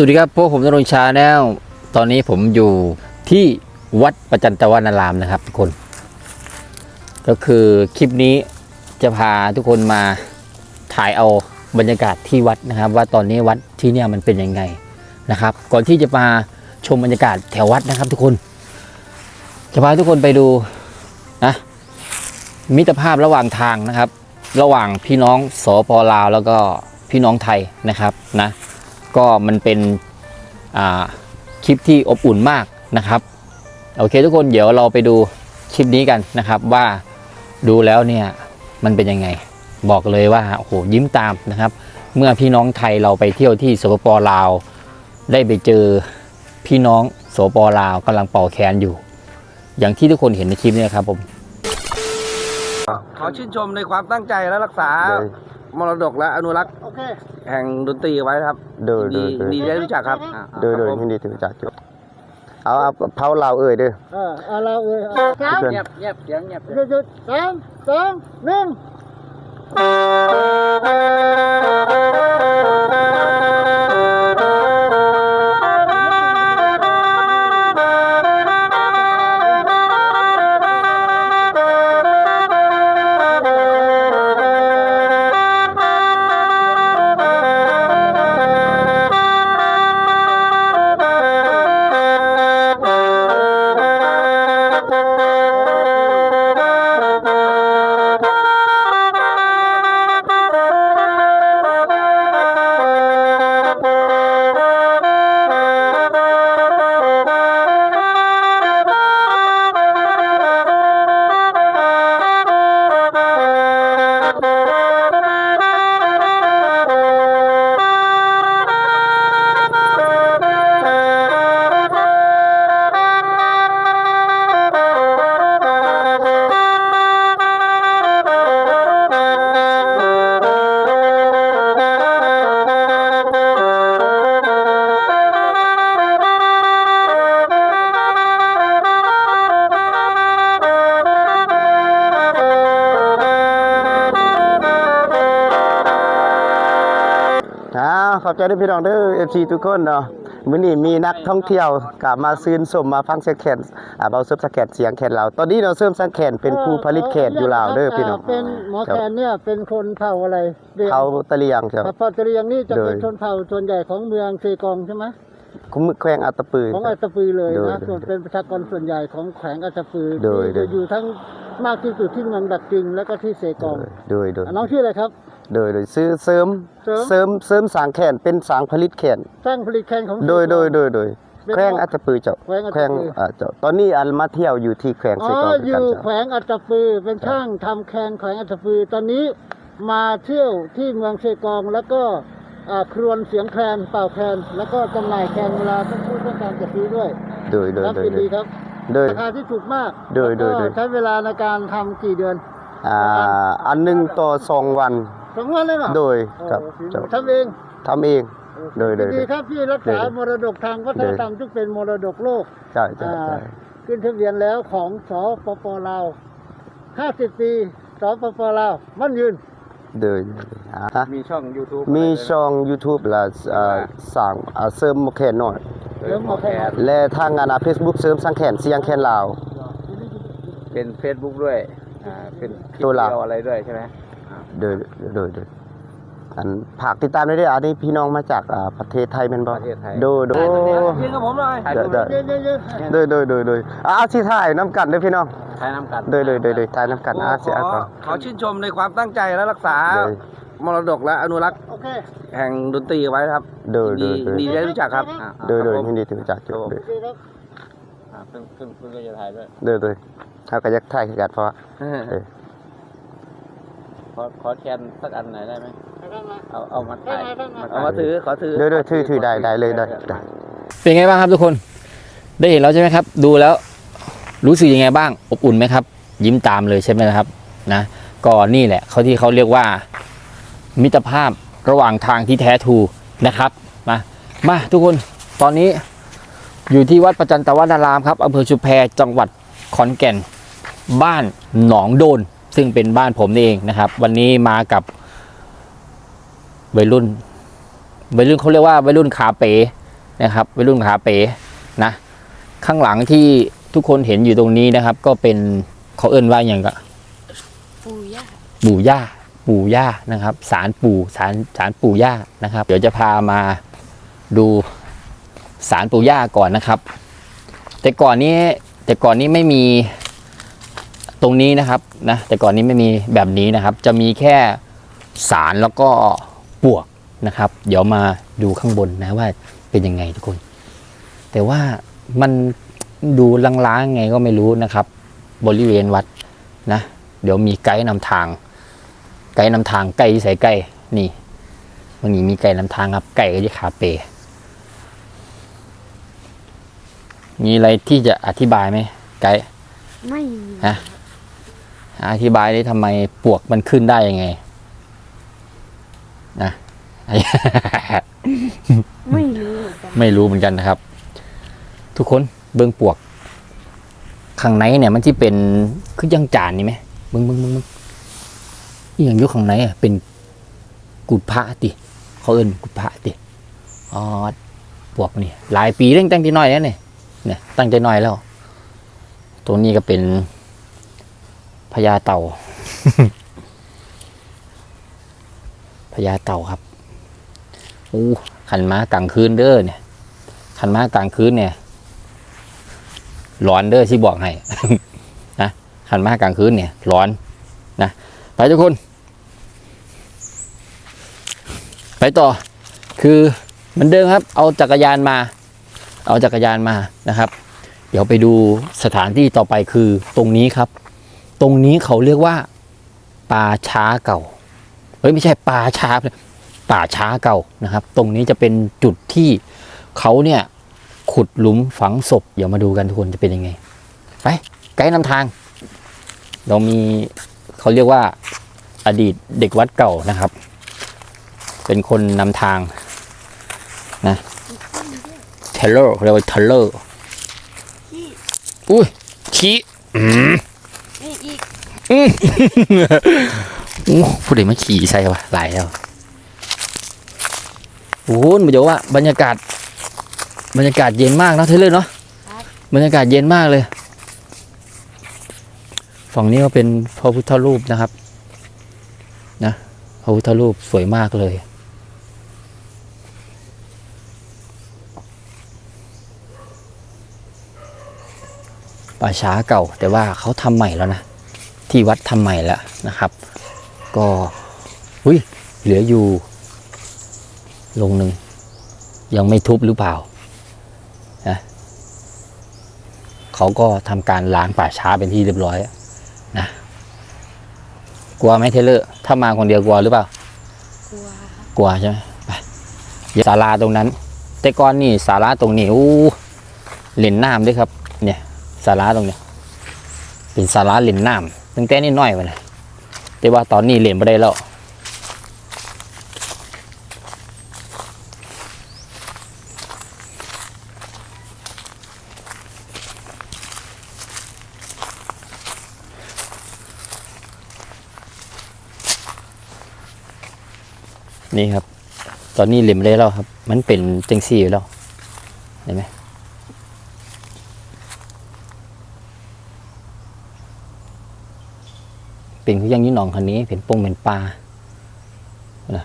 สวัสดีครับพวกผมนรงชาแนลตอนนี้ผมอยู่ที่วัดประจันตวนารามนะครับทุกคน ก็คือคลิปนี้จะพาทุกคนมาถ่ายเอาบรรยากาศที่วัดนะครับ ว่าตอนนี้วัดที่เนี่ยมันเป็นยังไงนะครับ ก่อนที่จะมาชมบรรยากาศแถววัดนะครับ ทุกคน จะพาทุกคนไปดูนะมิตรภาพระหว่างทางนะครับ ระหว่างพี่น้องสปลาวแล้วก็พี่น้องไทยนะครับนะ ก็มันเป็นอ่าคลิปที่อบอุ่นมากนะครับโอเคทุกคนเดี๋ยวเราไปดูคลิปนี้กันนะครับว่าดูแล้วเนี่ยมันเป็นยังไงบอกเลยว่าโอ้โหยิ้มตามนะครับ เมื่อพี่น้องไทยเราไปเที่ยวที่สปปลาว ได้ไปเจอพี่น้องสปปลาวกำลังเป่าแคนอยู่ อย่างที่ทุกคนเห็นในคลิปนี้ครับผมขอชื่นชมในความตั้งใจและรักษาเลย มรดกและอนุรักษ์ โอเค แห่งดนตรีไว้ครับเดินดีเดินเดินดีได้รู้จักครับอ่าเดินเดินครับผมที่ดีถึงจักจุดเอาเอาเผาเราเอ่ยเด้อเออเอาเราเออเอาสามเพื่อน เงียบเงียบเสียงเงียบ หยุดหยุดสามสองหนึ่ง ใจด้วยพี่น้องเด้อ FC ทุกคนเนาะมื้อนี้มีนักท่องเที่ยวกลับมาซื้นสมมาฟังเสียงแคนอ่าเบาเซิร์ฟสแกนเสียงแคนเรา ตอนนี้เราเสริมสังแคนเป็นผู้ผลิตแคนอยู่ลาวเด้อพี่น้องเป็นหมอแคนเนี่ยเป็นคนเผ่าอะไรเรียนเขาตะเลียงครับ เผ่าตะเรียงนี่จะเป็นโดยชนเผ่าส่วนใหญ่ของเมืองเซกองใช่ไหมคุ้มแขวงอัตตปือ ของอัตตปือเลยโดยนะโดยส่วนเป็นประชากรส่วนใหญ่ของแขวงอัตตปือโดยที่โดย อยู่ทั้ง มากที่สุดที่เมืองดักจิงแล้วก็ที่เซกอง โดยโดยอะน้องชื่ออะไรครับ โดยโดยซื้อเสริมเสริมเสริมเสริมสางแคนเป็นสางผลิตแคนสร้างผลิตแคนของโดยโดยโดยโดยเป็นแขวงอัตตปือเจ้าแขวงอัตตปือแขวงอ่าเจ้าตอนนี้อันมาเที่ยวอยู่ที่แขวงอ๋เซอกองอคือกันยู่เจ้าแขวงอัตตปือเป็นช่างทำแคนแขวงอัตตปือตอนนี้มาเที่ยวที่เมืองเซกองแล้วก็อ่าครวนเสียงแคนเป่าแคนแล้วก็จำหน่ายแคนเวลาท่านผู้ต้องการจะซื้อด้วยโดยโดยครับโดยยินโดดียครับ โดยราคาที่ถูกมากโดยโดยแล้วโดก็ยใช้เวลาในการทำกี่เดือนอ่าอันหนึ่งต่อสองวัน สองวันเลยเหรอโดยโอ้ครับฝีมือเจ้าทำเองทำเองโดยโดยยินดีครับที่รักษามรดกทางวัฒนธรรมซึ่งเป็นมรดกโลก ใช่ใช่อ่าใช่ ขึ้นทะเบียนแล้วของสปปลาว50 ปีสปปลาวมั่นยืนโดยอ่าฮะมีช่อง YouTube มีช่อง YouTube และอ่าสั่งอ่าเสริมแขนหน่อย เริ่มหมอแคนและทางงานอ่า Facebook เสริมสังแขนเสียงแขนลาว เป็น Facebook ด้วย อ่า เป็นคลิปตัวหลัก เดียวอะไรด้วยใช่ไหมอ่าโดยโดยโดยอันผากติดตามด้วยเด้ออันนี้พี่น้องมาจากอ่าประเทศไทยแม่นบ่ประเทศไทย โดยโดยยืนกับผมหน่อยถ่ายรูปได้เยอะเยอะเยอะโดยโดยโดยโดยอ่าสิถ่ายน้ำกันเด้อพี่น้องถ่ายน้ำกันโดยโดยโดยโดยถ่ายน้ำกันอ่าสิขอะอก่อนขอชื่นชมในความตั้งใจและรักษา โดย มรดกและอนุรักษ์โอเคแห่งดนตรีไว้ครับโดยโดดียโดยดีได้รู้จักครับอ่าโดยโดยครับผมยินดีถึงจากจุดโดยดีครับ อ่าเพิ่งเพิ่งเพิ่งก็จะถ่ายด้วยโดยโดยเขาก็อยักถ่ายคือกันเพราะว่าเออขอขอแคนสักอันไหนอยได้ไหมข้างมาเอาเอามาถ่ายได้ไหมได้ไหมเอามาถือขอถือโดยโดยถือถือได้ได้เลยได้ได้เป็นไงบ้างครับทุกคน ได้เห็นแล้วใช่ไหมครับ ดูแล้วรู้สึกยังไงบ้าง อบอุ่นไหมครับ ยิ้มตามเลยใช่ไหมครับนะก็นี่แหละเขาที่เขาเรียกว่า มิตรภาพระหว่างทางที่แท้ทรูนะครับมามาทุกคนตอนนี้อยู่ที่วัดประจันตวนารามครับอำเภอชุมแพจังหวัดขอนแก่น บ้านหนองโดน ซึ่งเป็นบ้านผมนี่เองนะครับ วันนี้มากับวัยรุ่นวัยรุ่นเขาเรียกว่าวัยรุ่นขาเป๋นะครับวัยรุ่นขาเป๋นะข้างหลังที่ทุกคนเห็นอยู่ตรงนี้นะครับ ก็เป็นเขาเอิ้นว่าอย่างก็ปู่ย่าปู่ย่า ปู่ย่านะครับสารปู่สารสารปู่ย่านะครับ เดี๋ยวจะพามาดูสารปู่ย่าก่อนนะครับ แต่ก่อนนี้แต่ก่อนนี้ไม่มีตรงนี้นะครับนะแต่ก่อนนี้ไม่มีแบบนี้นะครับ จะมีแค่สารแล้วก็ปวกนะครับ เดี๋ยวมาดูข้างบนนะว่าเป็นยังไงทุกคน แต่ว่ามันดูล้างๆไงก็ไม่รู้นะครับ บริเวณวัดนะ เดี๋ยวมีไกด์นำทาง ไกด์นำทางไก่ใส่ไก่นี่วันนี้มีไก่นำทางครับ ไก่ก็จะขาเป มีอะไรที่จะอธิบายไหมไกด์ไม่มีฮะอธิบายได้ทำไมปวกมันขึ้นได้ยังไงนะไม่รู้เหมือนกันไม่รู้เหมือนกันนะครับ ทุกคนเบิ้งปวกข้างในเนี่ยมันที่เป็นคือยังจานนี่ไหมเบิ้งเบิ้งเบิ้งเบิ้ง อหย่างอยุข้างในอะเป็นกุดพระติเขาเอิ้นกุดพระติอ๋อปวกนี่หลายปีเร่งตั้งแต่น้อยแล้วเนี่ยเนี่ยตั้งแต่น้อยแล้วตัวนี้ก็เป็นพญาเต่าพญาเต่าครับอู้ขันม้ากลางคืนเด้อเนี่ยขันม้ากลางคืนเนี่ยร้อนเด้อที่บอกให้นะขันม้ากลางคืนเนี่ยร้อนนะไปทุกคน ไปต่อคือเหมือนเดิมครับ เอาจักรยานมา เอาจักรยานมานะครับ เดี๋ยวไปดูสถานที่ต่อไปคือตรงนี้ครับ ตรงนี้เขาเรียกว่าป่าช้าเก่าเฮ้ยไม่ใช่ป่าช้าป่าช้าเก่านะครับ ตรงนี้จะเป็นจุดที่เขาเนี่ยขุดหลุมฝังศพเดี๋ยวมาดูกันทุกคนจะเป็นยังไงไปไกด์นำทาง เรามีเขาเรียกว่าอดีตเด็กวัดเก่านะครับ เป็นคนนำทางนะเทเลอร์เรียกว่าเทเลอร์ที่อุ้ยขี้อืมนี่อีกอู้ผู้ใดมาขี่ใช่ปะหลายแล้วโอ้โหมันจะว่าบรรยากาศ บรรยากาศเย็นมากเนาะเทเลอร์เนาะบรรยากาศเย็นมากเลยฝั่งนี้ก็เป็นพระพุทธรูปนะครับ นะพระพุทธรูปสวยมากเลย ป่าช้าเก่า แต่ว่าเขาทำใหม่แล้วนะ ที่วัดทำใหม่แล้วนะครับ ก็อุ้ยเหลืออยู่ ลงหนึ่งยังไม่ทุบหรือเปล่านะเขาก็ทำการล้างป่าช้าเป็นที่เรียบร้อยนะกลัวไหมเทเลอร์ถ้ามาคนเดียวกลัวหรือเปล่า กลัวกลัวใช่ไหมไปอย่าศาลาตรงนั้น แต่ก่อนนี่ศาลาตรงนี้อู้เล่นน้ำด้วยครับาลาตรงเนี้ยเป็นศาลาเล่นน้ำตั้งแต่นี่น้อยไปเลยแต่ว่าตอนนี้เล่นไม่ได้แล้วนี่ครับ ตอนนี้เล่มได้แล้วครับ มันเป็นจังซี่อยู่แล้ว เห็นไหม เป็นคือยังยี่หนองคันนี้เป็นปงเป็นปลานะ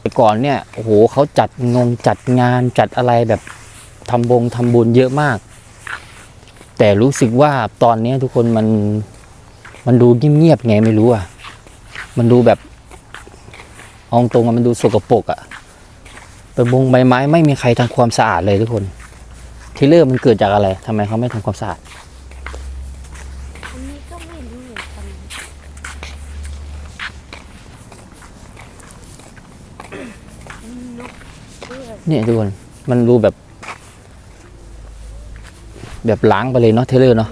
แต่ก่อนเนี่ยโอ้โหเขาจัดงงจัดงานจัดอะไรแบบทำบงทำบุญเยอะมาก แต่รู้สึกว่าตอนนี้ทุกคนมันมันดูเงียบๆไงไม่รู้อะ มันดูแบบเอาตรงมันดูสกปรกอะ ใบบงใบไม้ไม่มีใครทำความสะอาดเลยทุกคน ที่เริ่มมันเกิดจากอะไรทำไมเขาไม่ทำความสะอาดเนี่ยทุกคนมันดูแบบ แบบล้างไปเลยเนาะเทเลอร์เนาะ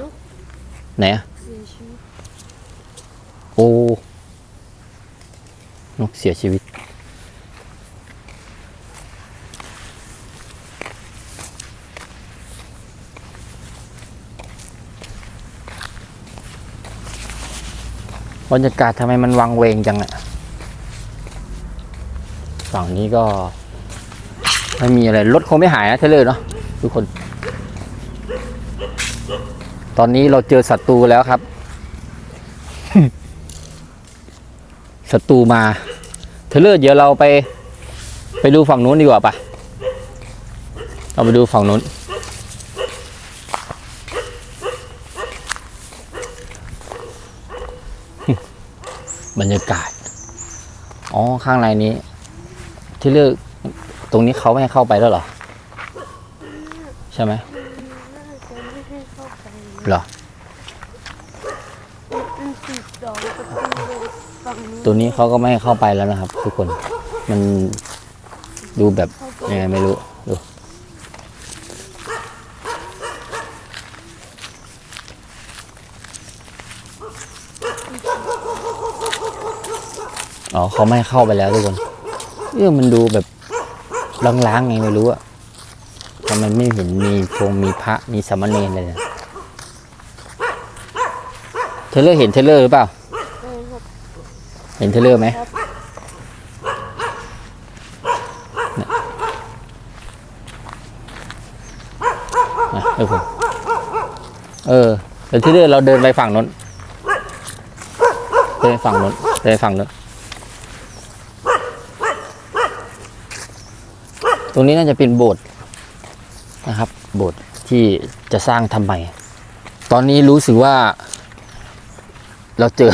ไหนอะเสียชีวิตโอ้นกเสียชีวิต บรรยากาศทำไมมันวังเวงจังอะฝั่งนี้ก็ ไม่มีอะไร รถคงไม่หายนะเทเลอร์เนาะทุกคน ตอนนี้เราเจอศัตรูแล้วครับศัตรูมาเทเลอร์เดี๋ยวเราไป ไปดูฝั่งนู้นดีกว่าปะเราไปดูฝั่งนู้น บรรยากาศ อ๋อ ข้างในนี้ ที่เลือกตรงนี้เขาไม่ให้เข้าไปแล้วเหรอ ใช่ไหมน่าจะไม่ให้เหรอ ตัวนี้เขาก็ไม่ให้เข้าไปแล้วนะครับ ทุกคน มันดูแบบยังไงไม่รู้ ดู อ๋อเขาไม่ให้เข้าไปแล้วทุกคนเออมันดูแบบล้างๆไงไม่รู้อะทำไมไม่เห็นมีพงมีพระมีสามเณรเลยเนี่ยเทเลอร์เห็นเทเลอร์หรือเปล่า เห็นเทเลอร์ไหมเออผมเออเดี๋ยวที่เดินเราเดินไปฝั่งนู้น เดินฝั่งนู้น เดินฝั่งนู้น ตรงนี้น่าจะเป็นโบสถ์นะครับ โบสถ์ที่จะสร้างทำใหม่ตอนนี้รู้สึกว่า เราเจอ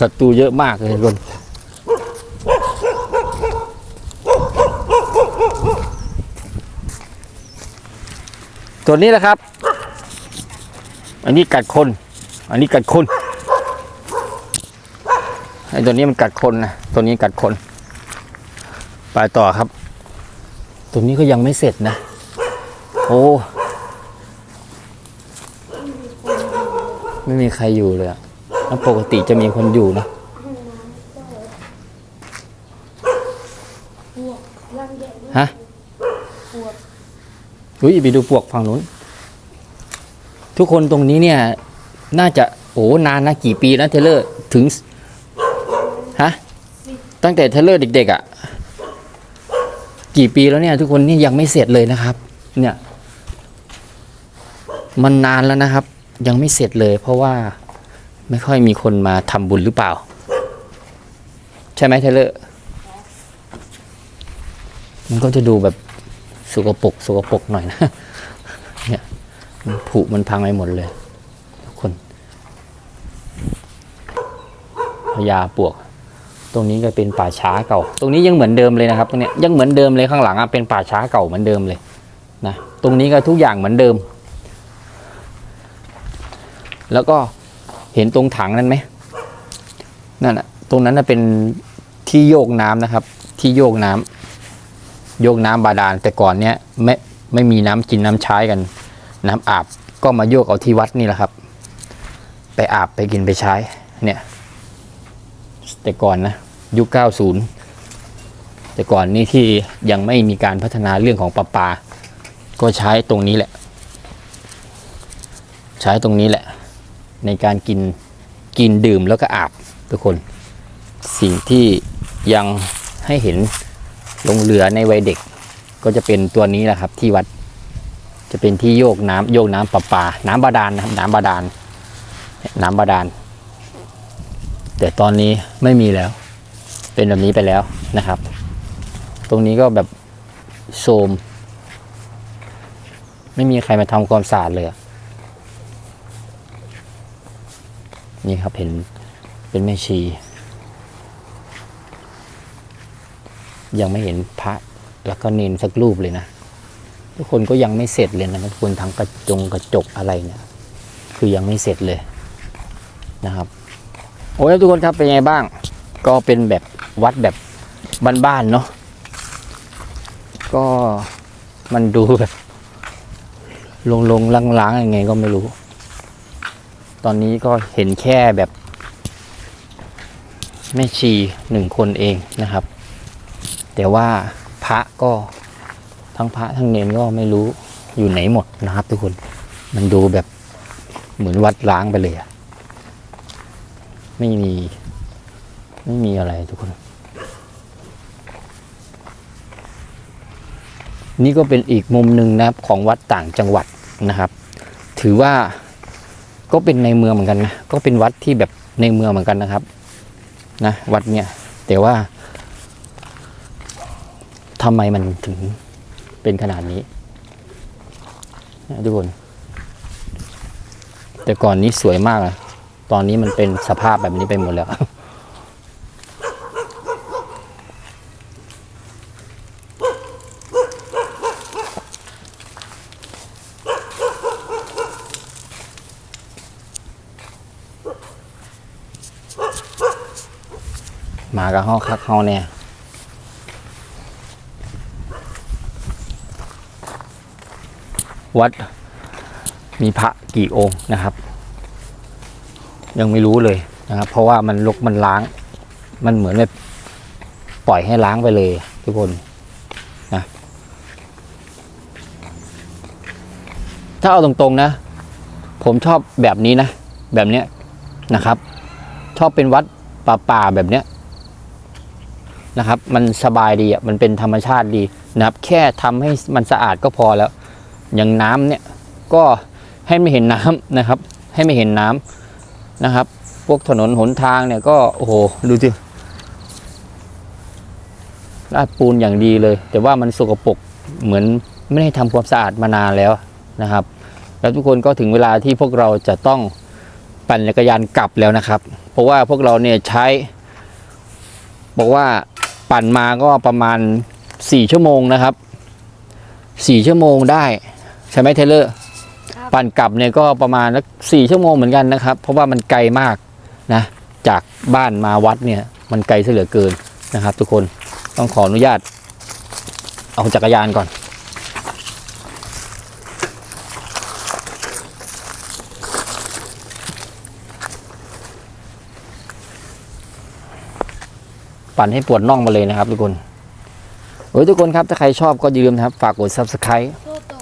ศัตรูเยอะมากเลยทุกคนตัวนี้แหละครับ อันนี้กัดคน อันนี้กัดคนไอ้ตัวนี้มันกัดคนนะ ตัวนี้กัดคน ไปต่อครับตัวนี้ก็ยังไม่เสร็จนะ โอ้ไม่มีใครอยู่เลยอะแล้วปกติจะมีคนอยู่นะฮะอุ้ยไปดูปวกฝั่งนู้น ทุกคนตรงนี้เนี่ย น่าจะโอ้นานนะกี่ปีนะเทเลอร์ถึง ฮะ ตั้งแต่เทเลอร์เด็ก ๆอะ่ะ กี่ปีแล้วเนี่ย ทุกคนนี่ยังไม่เสร็จเลยนะครับ เนี่ย มันนานแล้วนะครับ ยังไม่เสร็จเลย เพราะว่าไม่ค่อยมีคนมาทำบุญหรือเปล่า ใช่ไหมเทเลอร์มันก็จะดูแบบสกปรกสกปรกหน่อยนะ เนี่ยมันผุมันพังไปหมดเลย ทุกคนพญาปวก ตรงนี้ก็เป็นป่าช้าเก่า ตรงนี้ยังเหมือนเดิมเลยนะครับตรงเนี้ยยังเหมือนเดิมเลยข้างหลังอะเป็นป่าช้าเก่าเหมือนเดิมเลยนะตรงนี้ก็ทุกอย่างเหมือนเดิม แล้วก็เห็นตรงถังนั้นไหมนั่นอะตรงนั้นน่ะเป็นที่โยกน้ำนะครับ ที่โยกน้ำโยกน้ำบาดาลแต่ก่อนเนี้ยไม่ไม่มีน้ำกินน้ำใช้กัน น้ำอาบก็มาโยกเอาที่วัดนี่แหละครับ ไปอาบไปกินไปใช้เนี่ย แต่ก่อนนะยุค 90 แต่ก่อนนี่ที่ยังไม่มีการพัฒนาเรื่องของประปา ก็ใช้ตรงนี้แหละ ใช้ตรงนี้แหละ ในการกินกินดื่มแล้วก็อาบทุกคน สิ่งที่ยังให้เห็นลงเรือในวัยเด็ก ก็จะเป็นตัวนี้แหละครับ ที่วัดจะเป็นที่โยกน้ำโยกน้ำประปา น้ำบาดาลนะครับน้ำบาดาลน้ำบาดาล แต่ตอนนี้ไม่มีแล้ว เป็นแบบนี้ไปแล้วนะครับ ตรงนี้ก็แบบโทรมไม่มีใครมาทำความสะอาดเลยนี่ครับเห็นเป็นแม่ชี ยังไม่เห็นพระแล้วก็เนนสักรูปเลยนะทุกคนก็ยังไม่เสร็จเลยนะทุกคนทั้งกระจงกระจกอะไรเนี่ย คือยังไม่เสร็จเลยนะครับ โอ้ยทุกคนครับเป็นไงบ้าง ก็เป็นแบบวัดแบบบ้านๆเนาะก็มันดูแบบลงลงล้างๆยังไงก็ไม่รู้ ตอนนี้ก็เห็นแค่แบบแม่ชีหนึ่งคนเองนะครับ แต่ว่าพระก็ทั้งพระทั้งเนนก็ไม่รู้อยู่ไหนหมดนะครับทุกคน มันดูแบบเหมือนวัดล้างไปเลยอะ ไม่มี ไม่มีอะไรทุกคน นี่ก็เป็นอีกมุมหนึ่งนะครับของวัดต่างจังหวัดนะครับ ถือว่าก็เป็นในเมืองเหมือนกันนะก็เป็นวัดที่แบบในเมืองเหมือนกันนะครับนะวัดเนี่ยแต่ว่าทำไมมันถึงเป็นขนาดนี้นะทุกคน แต่ก่อนนี้สวยมากเลย ตอนนี้มันเป็นสภาพแบบนี้ไปหมดแล้วมากับห้องคักเฮาเนี่ยวัดมีพระกี่องค์นะครับ ยังไม่รู้เลยนะครับ เพราะว่ามันลกมันล้าง มันเหมือนแบบปล่อยให้ล้างไปเลย ทุกคนนะถ้าเอาตรงๆนะ ผมชอบแบบนี้นะ แบบเนี้ยนะครับ ชอบเป็นวัดป่าๆแบบเนี้ยนะครับ มันสบายดีอะมันเป็นธรรมชาติดีนะครับ แค่ทำให้มันสะอาดก็พอแล้ว อย่างน้ำเนี่ยก็ให้ไม่เห็นน้ำนะครับ ให้ไม่เห็นน้ำ นะครับ พวกถนนหนทางเนี่ยก็โอ้โหดูสิลาดปูนอย่างดีเลย แต่ว่ามันสกปรกเหมือนไม่ได้ทำความสะอาดมานานแล้วนะครับ แล้วทุกคนก็ถึงเวลาที่พวกเราจะต้องปั่นจักรยานกลับแล้วนะครับ เพราะว่าพวกเราเนี่ยใช้ บอกว่าปั่นมาก็ประมาณสี่ชั่วโมงนะครับสี่ชั่วโมงได้ ใช่ไหมเทเลอร์ ปั่นกลับเนี่ยก็ประมาณสักสี่ชั่วโมงเหมือนกันนะครับ เพราะว่ามันไกลมากนะ จากบ้านมาวัดเนี่ยมันไกลเสียเหลือเกินนะครับ ทุกคนต้องขออนุญาต เอาจักรยานก่อน ปั่นให้ปวดน่องมาเลยนะครับทุกคนโอ้ยทุกคนครับ ถ้าใครชอบก็อย่าลืมนะครับ ฝากกด subscribe โตโต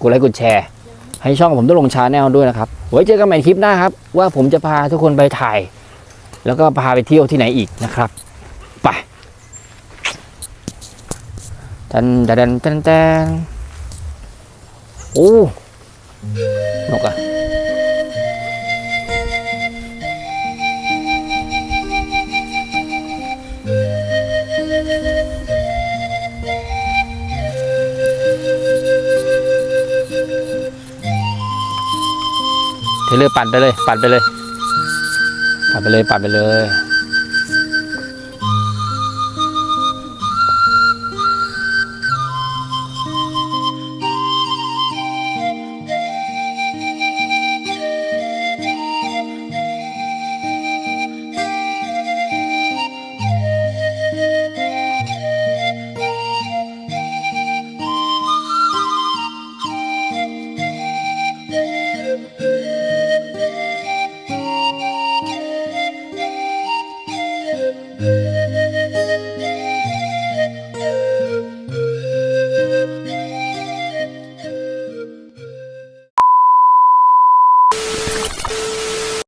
กดไลค์กดแชร์ ให้ช่องผมต้องลงชาแนลด้วยนะครับไว้เจอกันใหม่คลิปหน้าครับ ว่าผมจะพาทุกคนไปถ่าย แล้วก็พาไปเที่ยวที่ไหนอีกนะครับไปตันดันตันตันโอ้นกอะ เทเลอร์ปั่นไปเลย ปั่นไปเลย ปั่นไปเลยปั่นไปเลย